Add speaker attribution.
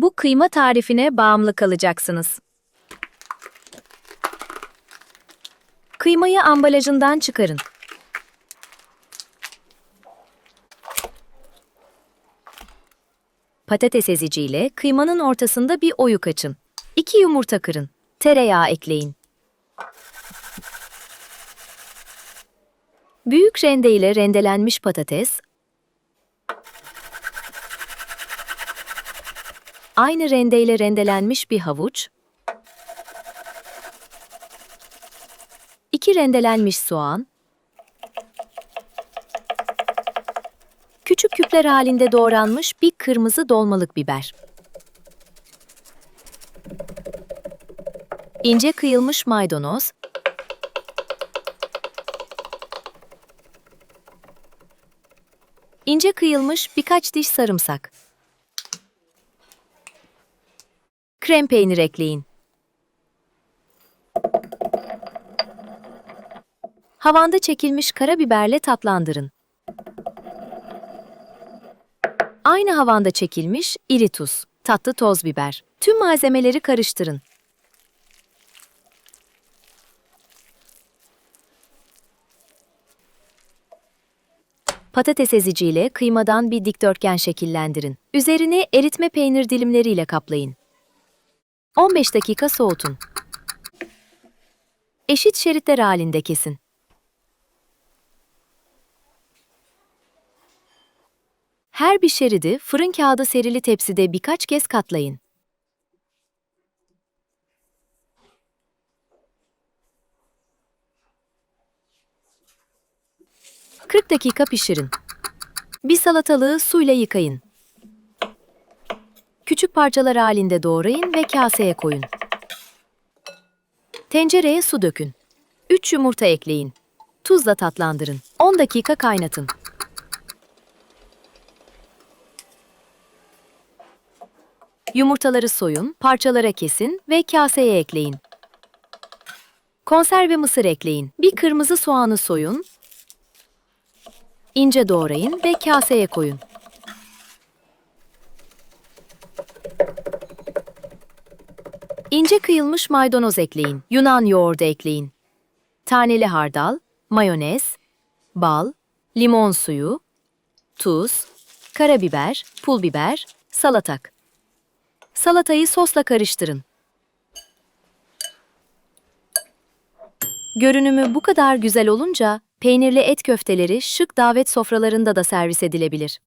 Speaker 1: Bu kıyma tarifine bağımlı kalacaksınız. Kıymayı ambalajından çıkarın. Patates eziciyle kıymanın ortasında bir oyuk açın. 2 yumurta kırın. Tereyağı ekleyin. Büyük rende ile rendelenmiş patates, aynı rende ile rendelenmiş bir havuç, 2 rendelenmiş soğan, küçük küpler halinde doğranmış bir kırmızı dolmalık biber. ince kıyılmış maydanoz, ince kıyılmış birkaç diş sarımsak. Krem peynir ekleyin. Havanda çekilmiş karabiberle tatlandırın. Aynı havanda çekilmiş iri tuz, tatlı toz biber. Tüm malzemeleri karıştırın. Patates eziciyle kıymadan bir dikdörtgen şekillendirin. Üzerini eritme peynir dilimleriyle kaplayın. 15 dakika soğutun. Eşit şeritler halinde kesin. Her bir şeridi fırın kağıdı serili tepside birkaç kez katlayın. ...40 dakika pişirin. Bir salatalığı suyla yıkayın. Küçük parçalar halinde doğrayın ve kaseye koyun. Tencereye su dökün. 3 yumurta ekleyin. Tuzla tatlandırın. 10 dakika kaynatın. Yumurtaları soyun, parçalara kesin ve kaseye ekleyin. Konserve mısır ekleyin. Bir kırmızı soğanı soyun, ince doğrayın ve kaseye koyun. İnce kıyılmış maydanoz ekleyin. Yunan yoğurdu ekleyin. Taneli hardal, mayonez, bal, limon suyu, tuz, karabiber, pul biber, salatak. Salatayı sosla karıştırın. Görünümü bu kadar güzel olunca peynirli et köfteleri şık davet sofralarında da servis edilebilir.